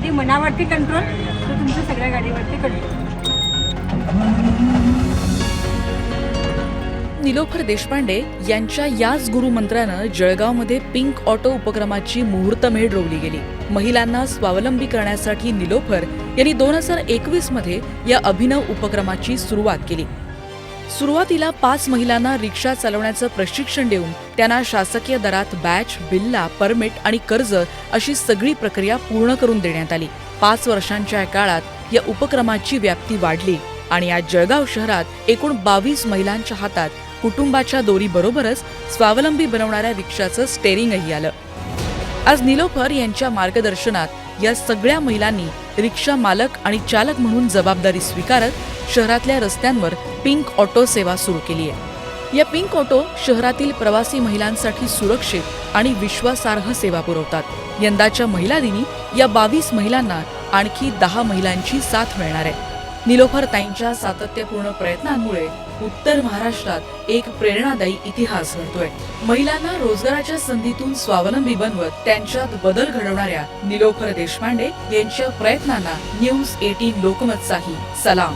आधी मनावरती कंट्रोल तर तुमच्या सगळ्या गाडीवरती कंट्रोल निलोफर देशपांडे यांच्या याच गुरुमंत्रानं जळगावमध्ये पिंक ऑटो उपक्रमाची मुहूर्तमेढ रोवली गेली. महिलांना स्वावलंबी करण्यासाठी निलोफर यांनी दोन हजार एकवीसमध्ये या अभिनव उपक्रमाची सुरुवात केली. सुरुवातीला पाच महिलांना रिक्षा चालवण्याचं प्रशिक्षण देऊन त्यांना शासकीय दरात बॅच बिल्ला परमिट आणि कर्ज अशी सगळी प्रक्रिया पूर्ण करून देण्यात आली. पाच वर्षांच्या काळात या उपक्रमाची व्याप्ती वाढली आणि आज जळगाव शहरात एकूण बावीस महिलांच्या हातात कुटुंबाच्या दोरीबरोबरच स्वावलंबी बनवणाऱ्या रिक्षाचं स्टेरिंगही आलं. आज निलोफर यांच्या मार्गदर्शनात या सगळ्या महिलांनी रिक्षा मालक आणि चालक म्हणून जबाबदारी स्वीकारत शहरातल्या रस्त्यांवर पिंक ऑटो सेवा सुरू केली आहे. या पिंक ऑटो शहरातील प्रवासी महिलांसाठी सुरक्षित आणि विश्वासार्ह सेवा पुरवतात. यंदाच्या महिला दिनी या बावीस महिलांना आणखी दहा महिलांची साथ मिळणार आहे. निलोफर ताईंच्या सातत्यपूर्ण प्रयत्नांमुळे उत्तर महाराष्ट्रात एक प्रेरणादायी इतिहास घडतोय. महिलांना रोजगाराच्या संधीतून स्वावलंबी बनवत त्यांच्यात बदल घडवणाऱ्या निलोफर देशपांडे यांच्या प्रयत्नांना न्यूज एटीन लोकमतचाही सलाम.